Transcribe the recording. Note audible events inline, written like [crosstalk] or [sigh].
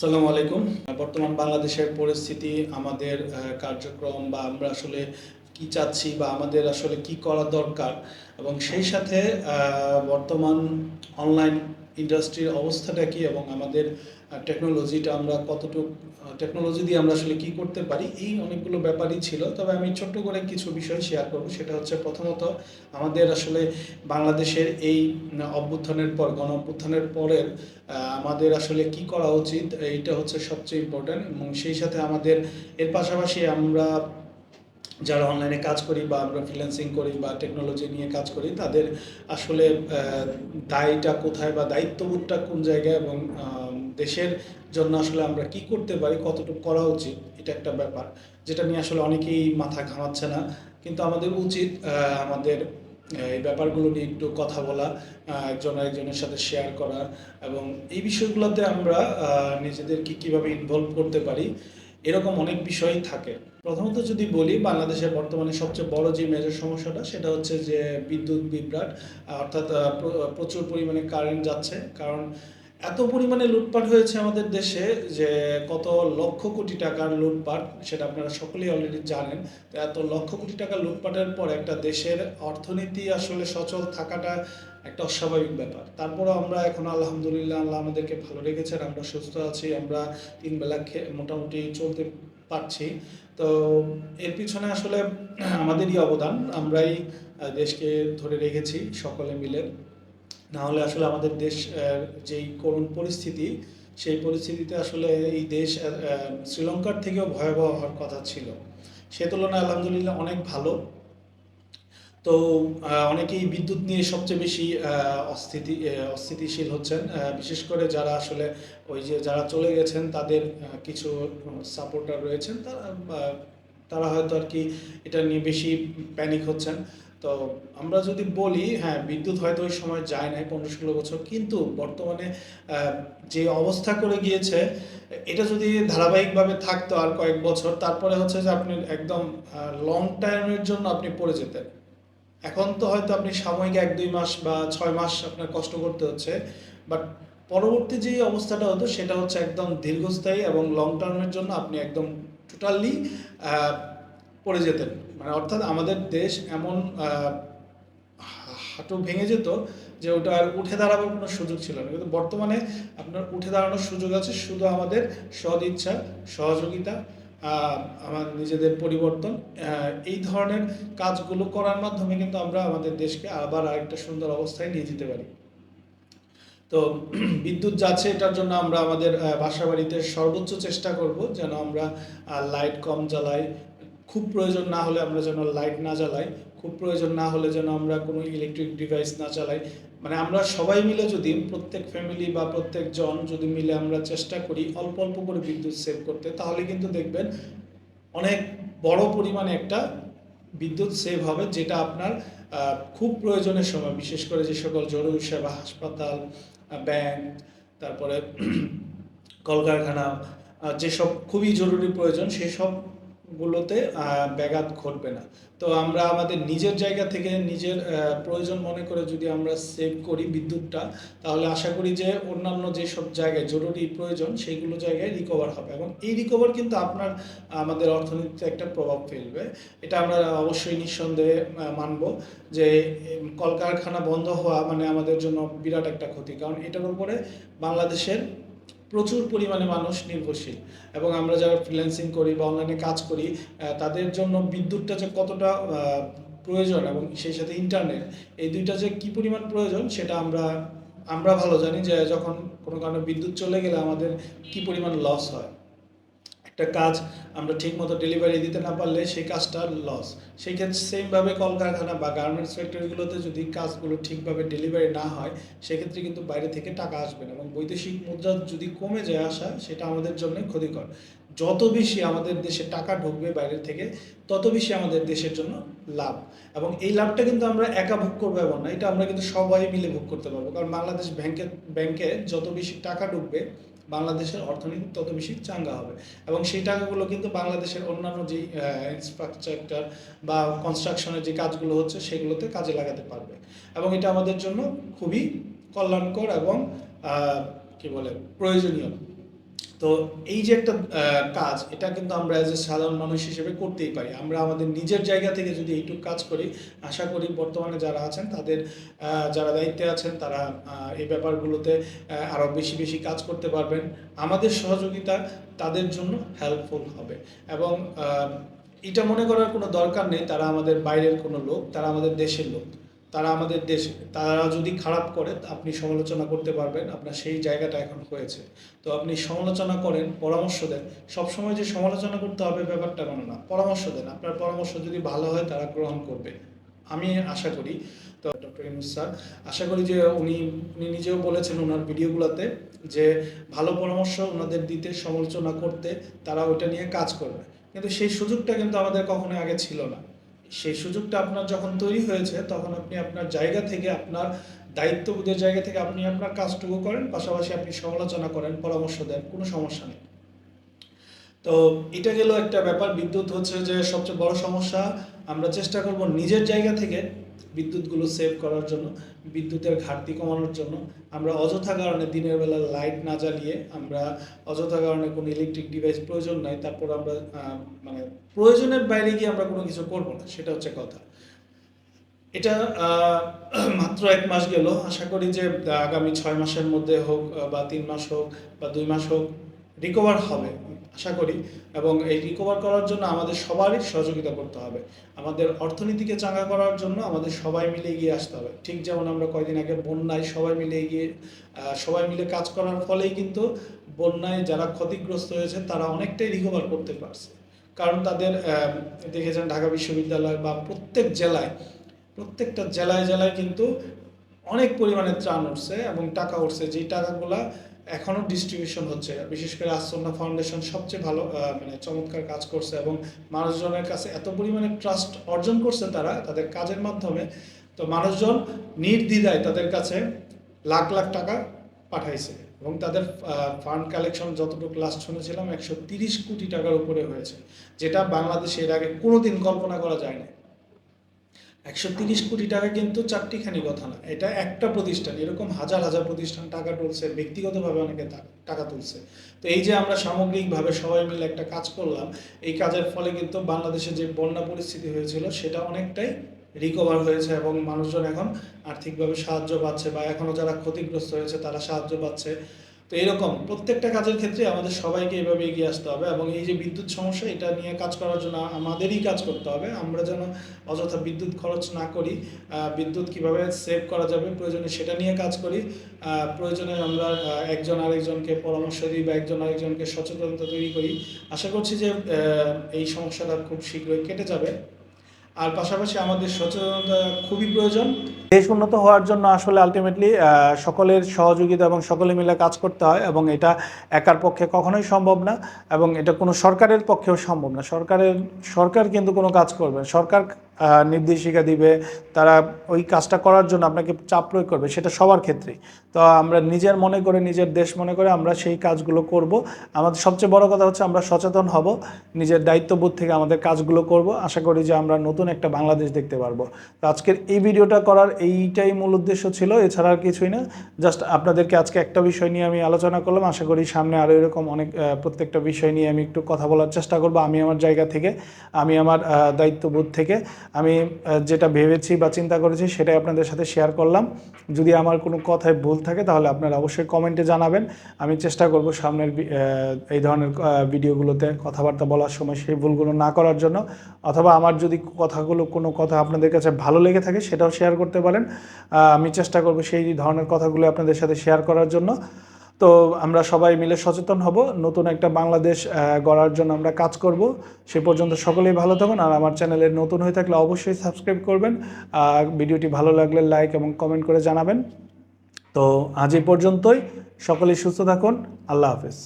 আসসালামু আলাইকুম। বর্তমান বাংলাদেশের পরিস্থিতি, আমাদের কার্যক্রম বা আমরা আসলে কি চাচ্ছি বা আমাদের আসলে কি করা দরকার এবং সেই সাথে বর্তমান অনলাইন ইন্ডাস্ট্রির অবস্থাটা কি এবং আমাদের টেকনোলজিটা আমরা কতটুকু টেকনোলজি দিয়ে আমরা আসলে কি করতে পারি, এই অনেকগুলো ব্যাপারই ছিল। তবে আমি ছোট্ট করে কিছু বিষয় শেয়ার করব। সেটা হচ্ছে প্রথমত আমাদের আসলে বাংলাদেশের এই অভ্যুত্থানের পর গণ অভ্যুত্থানের পরের আমাদের আসলে কি করা উচিত, এইটা হচ্ছে সবচেয়ে ইম্পর্ট্যান্ট এবং সেই সাথে আমাদের, এর পাশাপাশি আমরা যারা অনলাইনে কাজ করি বা আমরা ফ্রিল্যান্সিং করি বা টেকনোলজি নিয়ে কাজ করি, তাদের আসলে দায়টা কোথায় বা দায়িত্ববোধটা কোন জায়গায় এবং দেশের জন্য আসলে আমরা কি করতে পারি, কতটুকু করা উচিত, এটা একটা ব্যাপার যেটা নিয়ে আসলে অনেকেই মাথা ঘামাচ্ছে না। কিন্তু আমাদের উচিত আমাদের এই ব্যাপারগুলো নিয়ে একটু কথা বলা একজন একজনের সাথে শেয়ার করা এবং এই বিষয়গুলোতে আমরা নিজেদেরকে কীভাবে ইনভলভ করতে পারি, এরকম অনেক বিষয়ই থাকে। প্রথমত যদি বলি, বাংলাদেশের বর্তমানে সবচেয়ে বড় যে মেজর সমস্যাটা, সেটা হচ্ছে যে বিদ্যুৎ বিভ্রাট। অর্থাৎ প্রচুর পরিমাণে কারেন্ট যাচ্ছে। কারণ এত পরিমাণে লুটপাট হয়েছে আমাদের দেশে যে কত লক্ষ কোটি টাকার লুটপাট, সেটা আপনারা সকলেই অলরেডি জানেন। তো এত লক্ষ কোটি টাকা লুটপাটের পর একটা দেশের অর্থনীতি আসলে সচল থাকাটা একটা অস্বাভাবিক ব্যাপার। তারপরেও আমরা এখন আলহামদুলিল্লাহ, আল্লাহ আমাদেরকে ভালো রেখেছেন, আমরা সুস্থ আছি, আমরা তিন বেলা মোটামুটি চলতে পারছি তো এর পিছনে আসলে আমাদেরই অবদান, আমরাই দেশকে ধরে রেখেছি সকলে মিলে। না হলে আসলে আমাদের দেশ যেই করুণ পরিস্থিতি, সেই পরিস্থিতিতে আসলে এই দেশ শ্রীলঙ্কার থেকেও ভয়াবহ হওয়ার কথা ছিল। সে তুলনায় আলহামদুলিল্লাহ অনেক ভালো। তো অনেকেই বিদ্যুৎ নিয়ে সবচেয়ে বেশি অস্থিতি অস্থিতিশীল হচ্ছেন বিশেষ করে যারা আসলে ওই যে যারা চলে গেছেন, তাদের কিছু সাপোর্টার রয়েছেন, তারা তারা হয়তো আর কি এটা নিয়ে বেশি প্যানিক হচ্ছেন। তো আমরা যদি বলি হ্যাঁ বিদ্যুৎ হয়তো ওই সময় যায় নাই, পনেরো ষোলো বছর, কিন্তু বর্তমানে যে অবস্থা করে গিয়েছে, এটা যদি ধারাবাহিকভাবে থাকতো আর কয়েক বছর, তারপরে হচ্ছে যে আপনি একদম লং টাইমের জন্য আপনি পড়ে যেতেন। এখন তো হয়তো আপনি সাময়িক এক, দুই মাস বা ছয় মাস আপনার কষ্ট করতে হচ্ছে বাট পরবর্তী যে অবস্থাটা হতো সেটা হচ্ছে একদম দীর্ঘস্থায়ী এবং লং টার্মের জন্য আপনি একদম টোটালি পড়ে যেতেন। মানে অর্থাৎ আমাদের দেশ এমন হাঁটু ভেঙে যেত যে ওটা আর উঠে দাঁড়াবার কোনো সুযোগ ছিল না। কিন্তু বর্তমানে আপনার উঠে দাঁড়ানোর সুযোগ আছে, শুধু আমাদের সদ ইচ্ছা সহযোগিতা আমার নিজেদের পরিবর্তন। এই ধরনের কাজগুলো করার মাধ্যমে কিন্তু আমরা আমাদের দেশকে আবার আরেকটা সুন্দর অবস্থায় নিয়ে যেতে পারি। তো [clears throat] বিদ্যুৎ যাচ্ছে এটার জন্য আমরা আমাদের বাসা বাড়িতে সর্বোচ্চ চেষ্টা করব যেন আমরা লাইট কম জ্বালাই। খুব প্রয়োজন না হলে আমরা যেন লাইট না জ্বালাই। খুব প্রয়োজন না হলে যেন আমরা কোনো ইলেকট্রিক ডিভাইস না চালাই মানে আমরা সবাই মিলে যদি প্রত্যেক ফ্যামিলি বা প্রত্যেক জন যদি মিলে আমরা চেষ্টা করি অল্প অল্প করে বিদ্যুৎ সেভ করতে, তাহলে কিন্তু দেখবেন অনেক বড় পরিমাণে একটা বিদ্যুৎ সেভ হবে যেটা আপনার খুব প্রয়োজনের সময়, বিশেষ করে যে সকল জরুরি সেবা, হাসপাতাল ব্যাংক তারপরে [clears throat] কলকারখানা যেসব খুবই জরুরি প্রয়োজন সেই আহ, ব্যাঘাত ঘটবে না। তো আমরা আমাদের নিজের জায়গা থেকে নিজের প্রয়োজন মনে করে যদি আমরা সেভ করি বিদ্যুৎটা তাহলে আশা করি যে অন্যান্য যেসব জায়গায় জরুরি প্রয়োজন সেইগুলো জায়গায় রিকভার হবে। এবং এই রিকভার কিন্তু আপনার আমাদের অর্থনীতিতে একটা প্রভাব ফেলবে। এটা আমরা অবশ্যই নিঃসন্দেহে মানব যে কলকারখানা বন্ধ হওয়া মানে আমাদের জন্য বিরাট একটা ক্ষতি। কারণ এটার উপরে বাংলাদেশের প্রচুর পরিমাণে মানুষ নির্ভরশীল। এবং আমরা যারা ফ্রিল্যান্সিং করি বা অনলাইনে কাজ করি তাদের জন্য বিদ্যুৎটা যে কতটা প্রয়োজন এবং সেই সাথে ইন্টারনেট এই দুইটা যে কী পরিমাণ প্রয়োজন সেটা আমরা আমরা ভালো জানি যে যখন কোনো কারণে বিদ্যুৎ চলে গেলে আমাদের কী পরিমাণ লস হয়। একটা কাজ আমরা ঠিকমতো ডেলিভারি দিতে না পারলে সেই কাজটা লস সেই ক্ষেত্রে সেমভাবে কলকারখানা বা গার্মেন্টস ফ্যাক্টরিগুলোতে যদি কাজগুলো ঠিকভাবে ডেলিভারি না হয়, সেক্ষেত্রে কিন্তু বাইরে থেকে টাকা আসবে না এবং বৈদেশিক মুদ্রা যদি কমে যায় আসা, সেটা আমাদের জন্য ক্ষতিকর। যত বেশি আমাদের দেশে টাকা ঢুকবে বাইরে থেকে, তত বেশি আমাদের দেশের জন্য লাভ। এবং এই লাভটা কিন্তু আমরা একা ভোগ করব এমন না, এটা আমরা কিন্তু সবাই মিলে ভোগ করতে পারব। কারণ বাংলাদেশ ব্যাংকে ব্যাংকে যত বেশি টাকা ঢুকবে বাংলাদেশের অর্থনীতি তত বেশি চাঙ্গা হবে। এবং সেই টাকাগুলো কিন্তু বাংলাদেশের অন্যান্য যে ইনফ্রাস্ট্রাকচার বা কনস্ট্রাকশনের যে কাজগুলো হচ্ছে, সেগুলোতে কাজে লাগাতে পারবে। এবং এটা আমাদের জন্য খুবই কল্যাণকর এবং কি বলে, প্রয়োজনীয়। তো এই যে একটা কাজ এটা কিন্তু আমরা এজ এ সাধারণ মানুষ হিসেবে করতেই পারি। আমরা আমাদের নিজের জায়গা থেকে যদি এইটুকু কাজ করি আশা করি বর্তমানে যারা আছেন তাদের যারা দায়িত্বে আছেন তারা এই ব্যাপারগুলোতে আহ, আরও বেশি বেশি কাজ করতে পারবেন। আমাদের সহযোগিতা তাদের জন্য হেল্পফুল হবে। এবং এটা মনে করার কোনো দরকার নেই তারা আমাদের বাইরের কোনো লোক তারা আমাদের দেশের লোক। তারা আমাদের দেশে, তারা যদি খারাপ করে, আপনি সমালোচনা করতে পারবেন, আপনার সেই জায়গাটা এখন হয়েছে। তো আপনি সমালোচনা করেন, পরামর্শ দেন। সবসময় যে সমালোচনা করতে হবে ব্যাপারটা কেন না, পরামর্শ দেন। আপনার পরামর্শ যদি ভালো হয়, তারা গ্রহণ করবে। আমি আশা করি, তো ডক্টর ইনুস স্যার, আশা করি যে উনি উনি নিজেও বলেছেন ওনার ভিডিওগুলোতে যে ভালো পরামর্শ ওনাদের দিতে, সমালোচনা করতে, তারা ওইটা নিয়ে কাজ করবে। কিন্তু সেই সুযোগটা কিন্তু আমাদের কখনো আগে ছিল না। সেই সুযোগটা আপনার যখন তৈরি হয়েছে, তখন আপনি আপনার জায়গা থেকে, আপনার দায়িত্ববোধের জায়গা থেকে আপনি আপনার কাজটুকু করেন, পাশাপাশি আপনি সমালোচনা করেন, পরামর্শ দেন, কোনো সমস্যা নেই। তো এটা গেল একটা ব্যাপার, বিদ্যুৎ হচ্ছে যে সবচেয়ে বড় সমস্যা, আমরা চেষ্টা করব নিজের জায়গা থেকে বিদ্যুৎগুলো সেভ করার জন্য, বিদ্যুতের ঘাটতি কমানোর জন্য, আমরা অযথা কারণে দিনের বেলা লাইট না জ্বালিয়ে আমরা অযথা কারণে কোনো ইলেকট্রিক ডিভাইস প্রয়োজন নাই, তারপর আমরা মানে প্রয়োজনের বাইরে গিয়ে আমরা কোনো কিছু করব না, সেটা হচ্ছে কথা। এটা [clears throat] মাত্র এক মাস গেল, আশা করি যে, আগামী ছয় মাসের মধ্যে হোক, বা তিন মাস হোক, বা দুই মাস হোক রিকভার হবে, আশা করি। এবং এই রিকভার করার জন্য আমাদের সবারই সহযোগিতা করতে হবে। আমাদের অর্থনীতিকে চাঙ্গা করার জন্য আমাদের সবাই মিলে এগিয়ে আসতে হবে। ঠিক যেমন আমরা কয়দিন আগে বন্যায় সবাই মিলে এগিয়ে সবাই মিলে কাজ করার ফলেই কিন্তু বন্যায় যারা ক্ষতিগ্রস্ত হয়েছে তারা অনেকটাই রিকভার করতে পারছে। কারণ তাদের দেখেছেন ঢাকা বিশ্ববিদ্যালয় বা প্রত্যেক জেলায়, প্রত্যেকটা জেলায় জেলায় কিন্তু অনেক পরিমাণে ত্রাণ উঠছে এবং টাকা উঠছে। যেই টাকাগুলা এখনও ডিস্ট্রিবিউশন হচ্ছে। বিশেষ করে আসন্না ফাউন্ডেশন সবচেয়ে ভালো মানে চমৎকার কাজ করছে এবং মানুষজনের কাছে এত পরিমাণে ট্রাস্ট অর্জন করছে তারা, তাদের কাজের মাধ্যমে। তো মানুষজন নির্দ্বিধায় তাদের কাছে লাখ লাখ টাকা পাঠাইছে এবং তাদের ফান্ড কালেকশন যতটুকু লাস্ট শুনেছিলাম, একশো তিরিশ কোটি টাকার উপরে হয়েছে, যেটা বাংলাদেশে এর আগে কোনোদিন কল্পনা করা যায় না একশো তিরিশ কোটি টাকা কিন্তু চারটিখানি কথা না। এটা একটা প্রতিষ্ঠান, এরকম হাজার হাজার প্রতিষ্ঠান টাকা তুলছে, ব্যক্তিগতভাবে অনেকে টাকা তুলছে। তো এই যে আমরা সামগ্রিকভাবে সবাই মিলে একটা কাজ করলাম, এই কাজের ফলে কিন্তু বাংলাদেশে যে বন্যা পরিস্থিতি হয়েছিল, সেটা অনেকটাই রিকভার হয়েছে এবং মানুষজন এখন আর্থিকভাবে সাহায্য পাচ্ছে বা এখনও যারা ক্ষতিগ্রস্ত হয়েছে তারা সাহায্য পাচ্ছে। তো এরকম প্রত্যেকটা কাজের ক্ষেত্রে আমাদের সবাইকে এভাবে এগিয়ে আসতে হবে এবং এই যে বিদ্যুৎ সমস্যা, এটা নিয়ে কাজ করার জন্য আমাদেরই কাজ করতে হবে। আমরা যেন অযথা বিদ্যুৎ খরচ না করি বিদ্যুৎ কীভাবে সেভ করা যাবে, প্রয়োজনে সেটা নিয়ে কাজ করি। প্রয়োজনে আমরা একজন আরেকজনকে পরামর্শ দিই বা একজন আরেকজনকে সচেতনতা তৈরি করি। আশা করছি যে এই সমস্যাটা খুব শীঘ্রই কেটে যাবে। আর পাশাপাশি আমাদের সচেতনতা খুবই প্রয়োজন দেশ উন্নত হওয়ার জন্য আসলে আলটিমেটলি সকলের সহযোগিতা এবং সকলে মিলে কাজ করতে হয় এবং এটা একার পক্ষে কখনোই সম্ভব না এবং এটা কোনো সরকারের পক্ষেও সম্ভব না সরকারের, সরকার কিন্তু কোনো কাজ করবে। সরকার নির্দেশিকা দিবে, তারা ওই কাজটা করার জন্য আপনাকে চাপ প্রয়োগ করবে, সেটা সবার ক্ষেত্রেই। তো আমরা নিজের মনে করে, নিজের দেশ মনে করে আমরা সেই কাজগুলো করব। আমাদের সবচেয়ে বড় কথা হচ্ছে আমরা সচেতন হব, নিজের দায়িত্ববোধ থেকে আমাদের কাজগুলো করব। আশা করি যে আমরা নতুন একটা বাংলাদেশ দেখতে পারব। তো আজকের এই ভিডিওটা করার এইটাই মূল উদ্দেশ্য ছিল, এছাড়া আর কিছুই না। জাস্ট আপনাদেরকে আজকে একটা বিষয় নিয়ে আমি আলোচনা করলাম। আশা করি সামনে আরও এরকম অনেক প্রত্যেকটা বিষয় নিয়ে আমি একটু কথা বলার চেষ্টা করব। আমি আমার জায়গা থেকে, আমি আমার দায়িত্ববোধ থেকে। আমি যেটা ভেবেছি বা চিন্তা করেছি সেটাই আপনাদের সাথে শেয়ার করলাম। যদি আমার কোনো কথায় ভুল থাকে তাহলে আপনারা অবশ্যই কমেন্টে জানাবেন। আমি চেষ্টা করব সামনের এই ধরনের ভিডিওগুলোতে কথাবার্তা বলার সময় সেই ভুলগুলো না করার জন্য। অথবা আমার যদি কথাগুলো কোনো কথা আপনাদের কাছে ভালো লেগে থাকে সেটাও শেয়ার করতে পারেন। আমি চেষ্টা করব সেই ধরনের কথাগুলো আপনাদের সাথে শেয়ার করার জন্য। তো আমরা সবাই মিলে সচেতন হব। নতুন একটা বাংলাদেশ গড়ার জন্য আমরা কাজ করব। সে পর্যন্ত সকলেই ভালো থাকুন আর আমার চ্যানেলে নতুন হয়ে থাকলে অবশ্যই সাবস্ক্রাইব করবেন। আর ভিডিওটি ভালো লাগলে লাইক এবং কমেন্ট করে জানাবেন। তো আজ এই পর্যন্তই। সকলেই সুস্থ থাকুন। আল্লাহ হাফেজ।